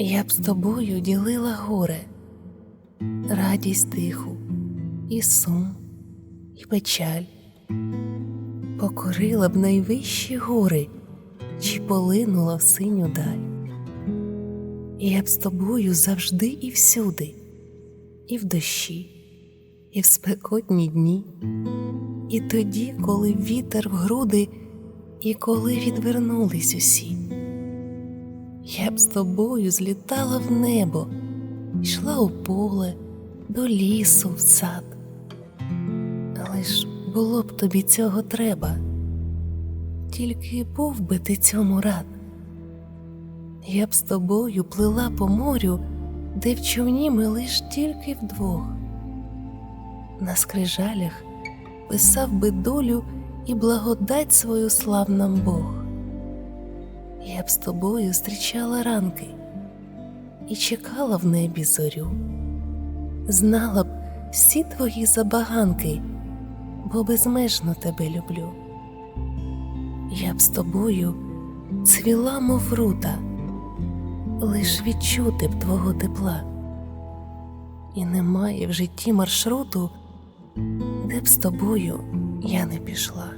Я б з тобою ділила горе, радість тиху, і сум, і печаль, покорила б найвищі гори, чи полинула в синю даль. Я б з тобою завжди і всюди, і в дощі, і в спекотні дні, і тоді, коли вітер в груди, і коли відвернулись усі. Я б з тобою злітала в небо, йшла у поле, до лісу, в сад. Але ж було б тобі цього треба, тільки був би ти цьому рад. Я б з тобою плила по морю, де в човні ми лиш тільки вдвох. На скрижалях писав би долю і благодать свою слав нам Бог. Я б з тобою зустрічала ранки і чекала в небі зорю, знала б всі твої забаганки, бо безмежно тебе люблю. Я б з тобою цвіла, мов рута, лиш відчути б твого тепла, і немає в житті маршруту, де б з тобою я не пішла.